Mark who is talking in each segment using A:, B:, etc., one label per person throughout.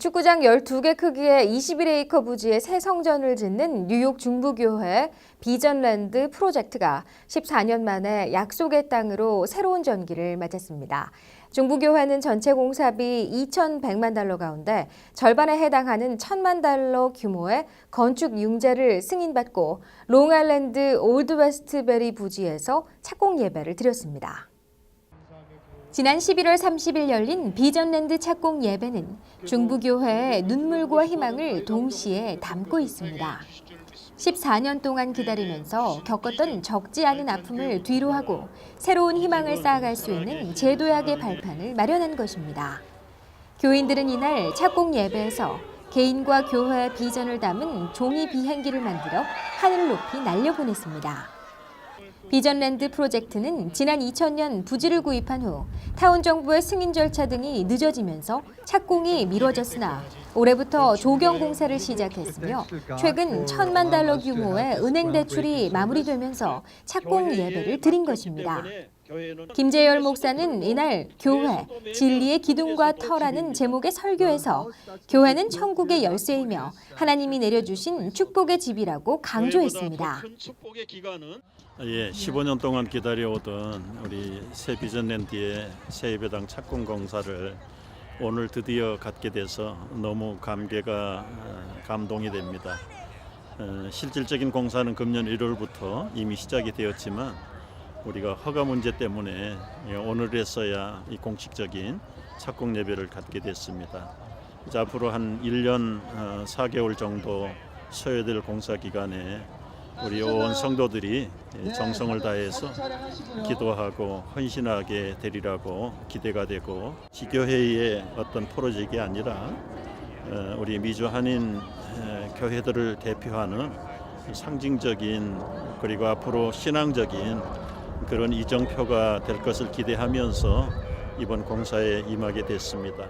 A: 축구장 12개 크기의 21에이커 부지에 새 성전을 짓는 뉴욕 중부교회 비전랜드 프로젝트가 14년 만에 약속의 땅으로 새로운 전기를 맞았습니다. 중부교회는 전체 공사비 2,100만 달러 가운데 절반에 해당하는 1,000만 달러 규모의 건축 융자를 승인받고 롱아일랜드 올드 웨스트베리 부지에서 착공 예배를 드렸습니다. 지난 11월 30일 열린 비전랜드 착공 예배는 중부교회의 눈물과 희망을 동시에 담고 있습니다. 14년 동안 기다리면서 겪었던 적지 않은 아픔을 뒤로하고 새로운 희망을 쌓아갈 수 있는 제도약의 발판을 마련한 것입니다. 교인들은 이날 착공 예배에서 개인과 교회의 비전을 담은 종이 비행기를 만들어 하늘 높이 날려보냈습니다. 비전랜드 프로젝트는 지난 2000년 부지를 구입한 후 타운 정부의 승인 절차 등이 늦어지면서 착공이 미뤄졌으나 올해부터 조경 공사를 시작했으며 최근 천만 달러 규모의 은행 대출이 마무리되면서 착공 예배를 드린 것입니다. 김재열 목사는 이날 교회 진리의 기둥과 터라는 제목의 설교에서 교회는 천국의 열쇠이며 하나님이 내려주신 축복의 집이라고 강조했습니다.
B: 기간은
C: 예, 15년 동안 기다려오던 우리 새 비전랜드의 새 예배당 착공 공사를 오늘 드디어 갖게 돼서 너무 감개가 어, 감동이 됩니다. 어, 실질적인 공사는 금년 1월부터 이미 시작이 되었지만 우리가 허가 문제 때문에 예, 오늘에서야 이 공식적인 착공 예배를 갖게 됐습니다. 이제 앞으로 한 1년 어, 4개월 정도 소요될 공사 기간에 우리 온 성도들이 정성을 다해서 기도하고 헌신하게 되리라고 기대가 되고 지교회의 어떤 프로젝트가 아니라 어, 우리 미주 한인 에, 교회들을 대표하는 상징적인 그리고 앞으로 신앙적인 그런 이정표가 될 것을 기대하면서 이번 공사에 임하게 됐습니다.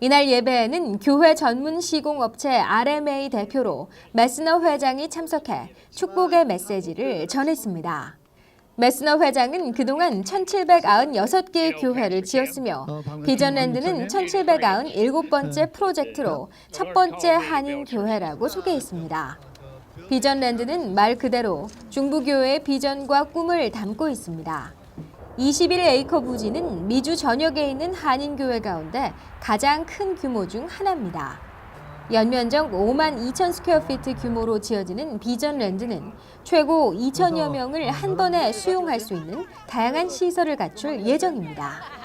A: 이날 예배에는 교회 전문 시공 업체 RMA 대표로 메스너 회장이 참석해 축복의 메시지를 전했습니다. 메스너 회장은 그동안 1796개의 교회를 지었으며 비전랜드는 1797번째 프로젝트로 첫 번째 한인 교회라고 소개했습니다. 비전랜드는 말 그대로 중부교회의 비전과 꿈을 담고 있습니다. 21에이커 부지는 미주 전역에 있는 한인교회 가운데 가장 큰 규모 중 하나입니다. 연면적 5만 2천 스퀘어피트 규모로 지어지는 비전랜드는 최고 2천여 명을 한 번에 수용할 수 있는 다양한 시설을 갖출 예정입니다.